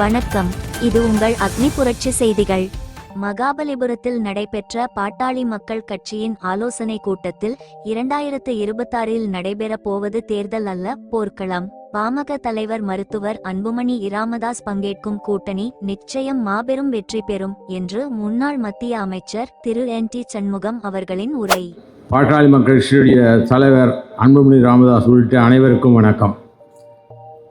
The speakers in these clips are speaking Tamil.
வணக்கம். இது உங்கள் அக்னி புரட்சி செய்திகள். மகாபலிபுரத்தில் நடைபெற்ற பாட்டாளி மக்கள் கட்சியின் ஆலோசனை கூட்டத்தில் இரண்டாயிரத்து இருபத்தாறில் நடைபெறப் போவது தேர்தல் அல்ல போர்க்களம். பாமக தலைவர் மருத்துவர் அன்புமணி இராமதாஸ் பங்கேற்கும் கூட்டணி நிச்சயம் மாபெரும் வெற்றி பெறும் என்று முன்னாள் மத்திய அமைச்சர் திரு என் டி சண்முகம் அவர்களின் உரை. பாட்டாளி மக்கள் கட்சியுடைய தலைவர் அன்புமணி ராமதாஸ் உள்ளிட்ட அனைவருக்கும் வணக்கம்.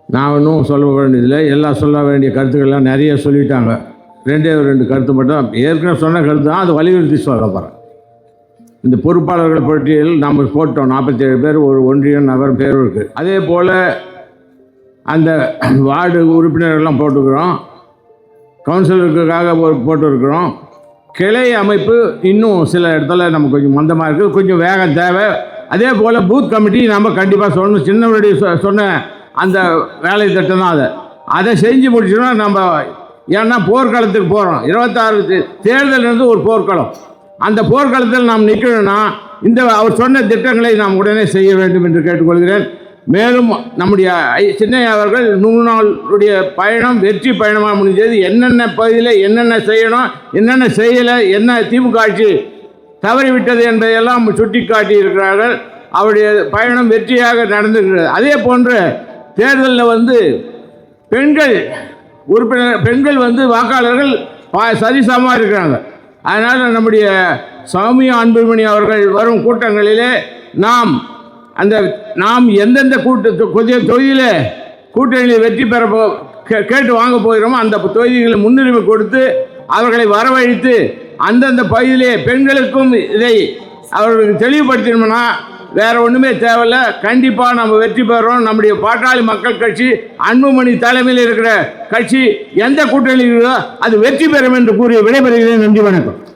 நான் ஒன்றும் சொல்ல வேண்டியதில்லை. எல்லாம் சொல்ல வேண்டிய கருத்துக்கள்லாம் நிறைய சொல்லிட்டாங்க. ரெண்டே ரெண்டு கருத்து மட்டும். ஏற்கனவே சொன்ன கருத்து தான். அது வலியுறுத்தி சொல்ல போகிறேன் இந்த பொறுப்பாளர்கள் பட்டியல் நம்ம போட்டோம். நாற்பத்தேழு பேர் ஒரு ஒன்றியம் நகர் பேரும் இருக்குது அதே போல் அந்த வார்டு உறுப்பினர்கள்லாம் போட்டுக்கிறோம். கவுன்சிலருக்காக போட்டுருக்குறோம். கிளை அமைப்பு இன்னும் சில இடத்துல நம்ம கொஞ்சம் மந்தமாக இருக்குது கொஞ்சம் வேகம் தேவை. அதே போல் பூத் கமிட்டி நம்ம கண்டிப்பாக சொல்லணும். சின்னவருடைய சொ- சொன்ன அந்த வேலை திட்டம் தான் அதை. அதை செஞ்சு முடிச்சோம்னா நம்ம ஏன்னா போர்க்களத்துக்கு போகிறோம் இருபத்தாறு தேர்தல் இருந்து ஒரு போர்க்களம். அந்த போர்க்களத்தில் நாம் நிற்கணும்னா இந்த அவர் சொன்ன திட்டங்களை நாம் உடனே செய்ய வேண்டும் என்று கேட்டுக்கொள்கிறேன். மேலும் நம்முடைய ஐ- சின்னையா அவர்கள் நூறு நாளுடைய பயணம் வெற்றி பயணமாக முடிஞ்சது. என்னென்ன பகுதியில் என்னென்ன செய்யணும் என்னென்ன செய்யலை என்ன திமுக ஆட்சி தவறிவிட்டது என்பதையெல்லாம் சுட்டி காட்டி இருக்கிறார்கள் அவருடைய பயணம் வெற்றியாக நடந்திருக்கிறது அதே போன்று தேர்தலில் வந்து பெண்கள் உறுப்பினர் பெண்கள் வந்து வாக்காளர்கள் சரிசமமாக இருக்கிறாங்க. அதனால் நம்முடைய சாமி அன்புமணி அவர்கள் வரும் கூட்டங்களிலே நாம் அந்த நாம் எந்தெந்த கூட்ட கொஞ்சம் தொகுதியில் கூட்டணியில் வெற்றி பெற போ கே- கேட்டு வாங்க போகிறோமோ அந்த தொகுதிகளை முன்னுரிமை கொடுத்து அவர்களை வரவழைத்து அந்தந்த பகுதியிலே பெண்களுக்கும் இதை அவர்களுக்கு தெளிவுபடுத்தணும்னா வேற ஒன்றுமே தேவையில்ல. கண்டிப்பாக நம்ம வெற்றி பெறுறோம் நம்முடைய பாட்டாளி மக்கள் கட்சி அன்புமணி தலைமையில் இருக்கிற கட்சி எந்த கூட்டணியில் அது வெற்றி பெறும் என்று கூறிய விடைபெறுகிறேன். நன்றி வணக்கம்.